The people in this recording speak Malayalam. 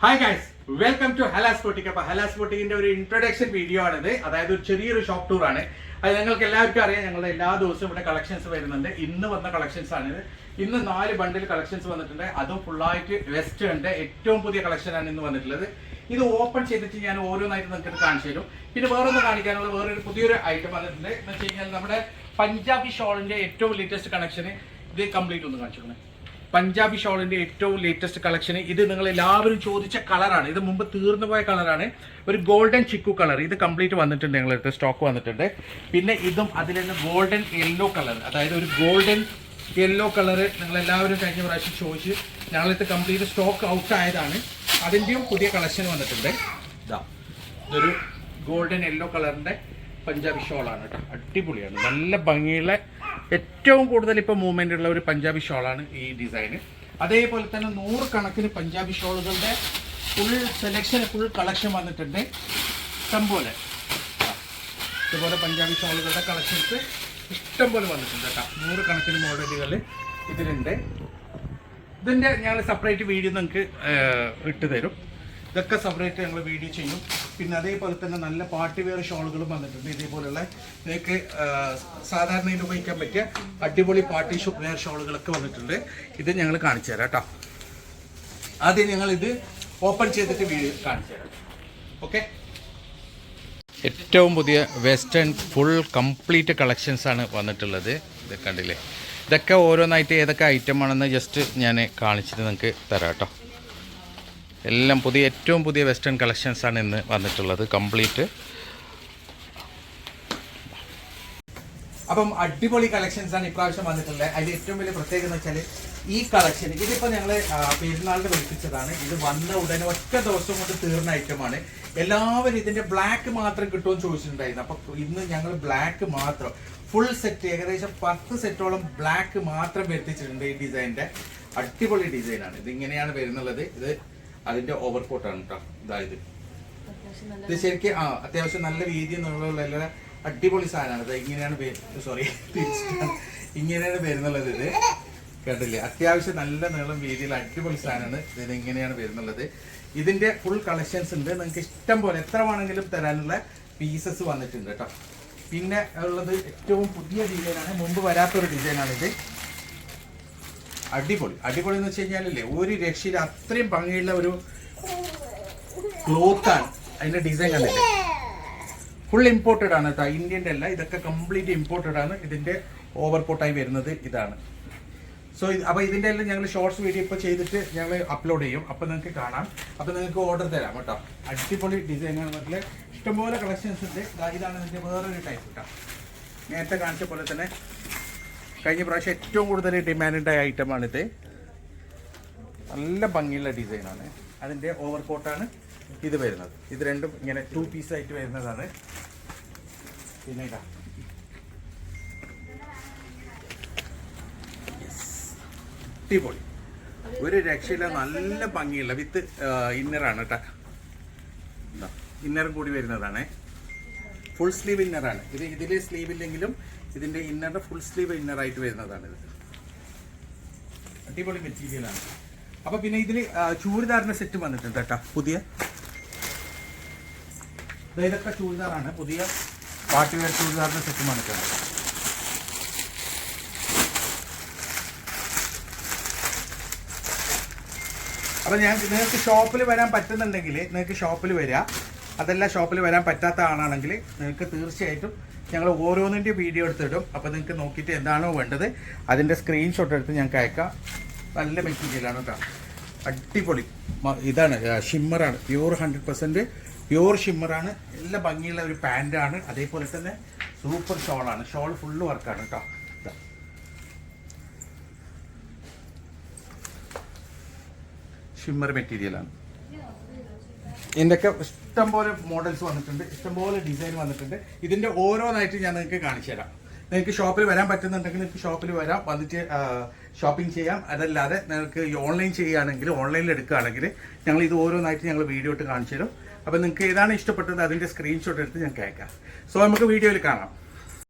Hi guys welcome to Halas boutique അപ്പൊ ഹലാസ് ബോട്ടിക്കിന്റെ ഒരു ഇൻട്രൊഡക്ഷൻ വീഡിയോ ആണിത്. അതായത് ഒരു ചെറിയൊരു ഷോപ്പ് ടൂർ ആണ്. അത് ഞങ്ങൾക്ക് എല്ലാവർക്കും അറിയാം. ഞങ്ങളുടെ എല്ലാ ദിവസവും ഇവിടെ കളക്ഷൻസ് വരുന്നുണ്ട്. ഇന്ന് വന്ന കളക്ഷൻസ് ആണിത്. ഇന്ന് നാല് ബണ്ടിൽ കളക്ഷൻസ് വന്നിട്ടുണ്ട്. അതും ഫുള്ളായിട്ട് വെസ്റ്റ് ഉണ്ട്. ഏറ്റവും പുതിയ കളക്ഷൻ ആണ് ഇന്ന് വന്നിട്ടുള്ളത്. ഇത് ഓപ്പൺ ചെയ്തിട്ട് ഞാൻ ഓരോന്നായിട്ട് നിങ്ങൾക്ക് കാണിച്ചു തരും. പിന്നെ വേറൊന്ന് കാണിക്കാനുള്ള വേറൊരു പുതിയൊരു ഐറ്റം വന്നിട്ടുണ്ട്. എന്ന് വെച്ച് കഴിഞ്ഞാൽ നമ്മുടെ പഞ്ചാബി ഷോളിന്റെ ഏറ്റവും ലേറ്റസ്റ്റ് കണക്ഷന് ഇത് കംപ്ലീറ്റ് ഒന്ന് കാണിച്ചു. പഞ്ചാബി ഷോളിന്റെ ഏറ്റവും ലേറ്റസ്റ്റ് കളക്ഷൻ ഇത് നിങ്ങൾ എല്ലാവരും ചോദിച്ച കളറാണ്. ഇത് മുമ്പ് തീർന്നു പോയ കളറാണ്. ഒരു ഗോൾഡൻ ചിക്കു കളർ ഇത് കംപ്ലീറ്റ് വന്നിട്ടുണ്ട് ഞങ്ങളടുത്ത് സ്റ്റോക്ക് വന്നിട്ടുണ്ട്. പിന്നെ ഇതും അതിൽ തന്നെ ഗോൾഡൻ യെല്ലോ കളർ അതായത് ഒരു ഗോൾഡൻ യെല്ലോ കളർ നിങ്ങൾ എല്ലാവരും കഴിഞ്ഞ പ്രാവശ്യം ചോദിച്ച് ഞങ്ങളിത് കംപ്ലീറ്റ് സ്റ്റോക്ക് ഔട്ട് ആയതാണ്. അതിന്റെയും പുതിയ കളക്ഷൻ വന്നിട്ടുണ്ട്. ഇതാ ഇതൊരു ഗോൾഡൻ യെല്ലോ കളറിന്റെ പഞ്ചാബി ഷോളാണ് കേട്ടോ. അടിപൊളിയാണ്. നല്ല ഭംഗിയുള്ള ഏറ്റവും കൂടുതൽ ഇപ്പോൾ മൂവ്മെന്റ് ഉള്ള ഒരു പഞ്ചാബി ഷോളാണ് ഈ ഡിസൈന് അതേപോലെ തന്നെ നൂറുകണക്കിന് പഞ്ചാബി ഷോളുകളുടെ ഫുൾ സെലക്ഷൻ ഫുൾ കളക്ഷൻ വന്നിട്ടുണ്ട്. ഇഷ്ടംപോലെ. ഇതുപോലെ പഞ്ചാബി ഷോളുകളുടെ കളക്ഷൻസ് ഇഷ്ടംപോലെ വന്നിട്ടുണ്ട് കേട്ടോ. നൂറുകണക്കിന് മോഡലുകൾ ഇതിലുണ്ട്. ഇതിന്റെ ഞങ്ങൾ സെപ്പറേറ്റ് വീഡിയോ നിങ്ങൾക്ക് ഇട്ട് തരും ഇതൊക്കെ സെപ്പറേറ്റ് ഞങ്ങൾ വീഡിയോ ചെയ്യും. പിന്നെ അതേപോലെ തന്നെ നല്ല പാർട്ടി വെയർ ഷോളുകളും വന്നിട്ടുണ്ട്. ഇതേപോലെയുള്ള നിങ്ങൾക്ക് സാധാരണയിൽ ഉപയോഗിക്കാൻ പറ്റിയ അടിപൊളി പാർട്ടി വെയർ ഷോളുകളൊക്കെ വന്നിട്ടുണ്ട്. ഇത് ഞങ്ങൾ കാണിച്ചു തരാം കേട്ടോ ആദ്യം ഞങ്ങൾ ഇത് ഓപ്പൺ ചെയ്തിട്ട് വീഡിയോ കാണിച്ചു തരാം. ഓക്കെ ഏറ്റവും പുതിയ വെസ്റ്റേൺ ഫുൾ കംപ്ലീറ്റ് കളക്ഷൻസ് ആണ് വന്നിട്ടുള്ളത്. ഇത് കണ്ടില്ലേ? ഇതൊക്കെ ഓരോന്നായിട്ട് ഏതൊക്കെ ഐറ്റം ആണെന്ന് ജസ്റ്റ് ഞാൻ കാണിച്ചിട്ട് നിങ്ങൾക്ക് തരാം കേട്ടോ എല്ലാം പുതിയ ഏറ്റവും പുതിയ വെസ്റ്റേൺ കളക്ഷൻസാണ് ഇന്ന് വന്നിട്ടുള്ളത്. കംപ്ലീറ്റ് അപ്പം അടിപൊളി കളക്ഷൻസ് ആണ് ഇപ്രാവശ്യം വന്നിട്ടുള്ളത്. അതിൽ ഏറ്റവും വലിയ പ്രത്യേകത എന്ന് വെച്ചാൽ ഈ കളക്ഷൻ ഇതിപ്പോൾ ഞങ്ങൾ പെരുന്നാളിന് പഠിപ്പിച്ചതാണ് ഇത് വന്ന ഉടനെ ഒറ്റ ദിവസം കൊണ്ട് തീർന്ന ഐറ്റമാണ് എല്ലാവരും ഇതിന്റെ ബ്ലാക്ക് മാത്രം കിട്ടുമെന്ന് ചോദിച്ചിട്ടുണ്ടായിരുന്നു. അപ്പൊ ഇന്ന് ഞങ്ങൾ ബ്ലാക്ക് മാത്രം ഫുൾ സെറ്റ് ഏകദേശം പത്ത് സെറ്റോളം ബ്ലാക്ക് മാത്രം വരുത്തിച്ചിട്ടുണ്ട് ഈ ഡിസൈനിന്റെ അടിപൊളി ഡിസൈനാണ് ഇത് ഇങ്ങനെയാണ് വരുന്നുള്ളത്. ഇത് അതിന്റെ ഓവർകോട്ടാണ് കേട്ടോ ഇതായത്. ഇത് ശരിക്കും ആ അത്യാവശ്യം നല്ല വീതി എല്ലാ അടിപൊളി സാധനമാണ്. ഇത് ഇങ്ങനെയാണ് സോറി ഇങ്ങനെയാണ് വരുന്നുള്ളത് ഇത്. കേട്ടില്ലേ അത്യാവശ്യം നല്ല നീളം വീതിയിൽ അടിപൊളി സാധനമാണ് ഇത് ഇങ്ങനെയാണ് വരുന്നുള്ളത്. ഇതിന്റെ ഫുൾ കളക്ഷൻസ് ഉണ്ട്. നിങ്ങൾക്ക് ഇഷ്ടം പോലെ എത്ര വേണമെങ്കിലും തരാനുള്ള പീസസ് വന്നിട്ടുണ്ട് കേട്ടോ പിന്നെ ഉള്ളത് ഏറ്റവും പുതിയ ഡിസൈനാണ് മുമ്പ് വരാത്തൊരു ഡിസൈനാണ് ഇത്. അടിപൊളി. അടിപൊളി എന്ന് വെച്ച് കഴിഞ്ഞാലല്ലേ ഒരു രക്ഷയിൽ അത്രയും ഭംഗിയുള്ള ഒരു ക്ലോത്താണ് അതിന്റെ ഡിസൈൻ കണ്ടില്ലേ ഫുൾ ഇമ്പോർട്ടഡ് ആണ് കേട്ടോ. ഇന്ത്യന്റെ അല്ല ഇതൊക്കെ കംപ്ലീറ്റ് ഇമ്പോർട്ടഡ് ആണ്. ഇതിന്റെ ഓവർ കോട്ടായി വരുന്നത് ഇതാണ്. സോ അപ്പൊ ഇതിന്റെ എല്ലാം ഞങ്ങൾ ഷോർട്സ് വീഡിയോ ഇപ്പൊ ചെയ്തിട്ട് ഞങ്ങൾ അപ്ലോഡ് ചെയ്യും. അപ്പൊ നിങ്ങൾക്ക് കാണാം. അപ്പൊ നിങ്ങൾക്ക് ഓർഡർ തരാം കേട്ടോ. അടിപൊളി ഡിസൈനാണ് പറഞ്ഞാൽ ഇഷ്ടംപോലെ കളക്ഷൻസ് ഉണ്ട്. ഇതാണ് ഇതിന്റെ വേറൊരു ടൈപ്പ് കേട്ടോ നേരത്തെ കാണിച്ച പോലെ തന്നെ കഴിഞ്ഞ പ്രാവശ്യം ഏറ്റവും കൂടുതൽ ഡിമാൻഡ് ഉണ്ടായ ഐറ്റമാണിത് നല്ല ഭംഗിയുള്ള ഡിസൈനാണ് അതിന്റെ ഓവർ കോട്ടാണ് ഇത് വരുന്നത്. ഇത് രണ്ടും ഇങ്ങനെ ടു പീസ് ആയിട്ട് വരുന്നതാണ്. പിന്നെ ഇതാ. ഒരു രക്ഷയില്ല നല്ല ഭംഗിയുള്ള വിത്ത് ഇന്നറാണ് കേട്ടോ ഇന്നറും കൂടി വരുന്നതാണ്. ഫുൾ സ്ലീവ് ഇന്നറാണ് ഇത് ഇതിൽ സ്ലീവ് ഇല്ലെങ്കിലും ഇതിന്റെ ഇന്നറിന്റെ ഫുൾ സ്ലീവ് ഇന്നറായിട്ട് വരുന്നതാണ് ഇത്. അടിപൊളി മെറ്റീരിയലാണ് അപ്പൊ പിന്നെ ഇതിൽ ചൂരിദാറിന്റെ സെറ്റ് വന്നിട്ടുണ്ട് കേട്ടോ പുതിയ. ഇതൊക്കെ ചൂരിദാറാണ് പുതിയ പാർട്ടി വെയർ ചൂരിദാറിന്റെ സെറ്റ് വന്നിട്ടുണ്ട്. അപ്പൊ ഞാൻ നിങ്ങൾക്ക് ഷോപ്പിൽ വരാൻ പറ്റുന്നുണ്ടെങ്കിൽ നിങ്ങൾക്ക് ഷോപ്പിൽ വരിക അതല്ല ഷോപ്പിൽ വരാൻ പറ്റാത്ത ആളാണെങ്കിൽ നിങ്ങൾക്ക് തീർച്ചയായിട്ടും ഞങ്ങൾ ഓരോന്നിന്റെ വീഡിയോ എടുത്തിടും. അപ്പോൾ നിങ്ങൾക്ക് നോക്കിയിട്ട് എന്താണോ വേണ്ടത് അതിന്റെ സ്ക്രീൻഷോട്ട് എടുത്ത് ഞങ്ങൾക്ക് അയക്കാം. നല്ല മെറ്റീരിയലാണ് കേട്ടോ അടിപൊളി. ഇതാണ് ഷിമ്മറാണ് പ്യൂർ ഹൺഡ്രഡ് പെർസെന്റ് പ്യൂർ ഷിമ്മറാണ് നല്ല ഭംഗിയുള്ള ഒരു പാന്റാണ് അതേപോലെ തന്നെ സൂപ്പർ ഷോളാണ് ഷോൾ ഫുള്ള് വർക്കാണ് കേട്ടോ. ഷിമ്മർ മെറ്റീരിയലാണ് ഇതിന്റെയൊക്കെ ഇഷ്ടംപോലെ മോഡൽസ് വന്നിട്ടുണ്ട് ഇഷ്ടംപോലെ ഡിസൈൻ വന്നിട്ടുണ്ട്. ഇതിന്റെ ഓരോന്നായിട്ട് ഞാൻ നിങ്ങൾക്ക് കാണിച്ചു തരാം. നിങ്ങൾക്ക് ഷോപ്പിൽ വരാൻ പറ്റുന്നുണ്ടെങ്കിൽ നിങ്ങൾക്ക് ഷോപ്പിൽ വരാം വന്നിട്ട് ഷോപ്പിംഗ് ചെയ്യാം. അതല്ലാതെ നിങ്ങൾക്ക് ഓൺലൈൻ ചെയ്യുകയാണെങ്കിൽ ഓൺലൈനിൽ എടുക്കുകയാണെങ്കിൽ ഞങ്ങൾ ഇത് ഓരോന്നായിട്ട് ഞങ്ങൾ വീഡിയോ ഇട്ട് കാണിച്ചു തരും. അപ്പോൾ നിങ്ങൾക്ക് ഏതാണ് ഇഷ്ടപ്പെട്ടത് അതിന്റെ സ്ക്രീൻഷോട്ട് എടുത്ത് ഞങ്ങൾക്ക് അയക്കാം സോ നമുക്ക് വീഡിയോയിൽ കാണാം.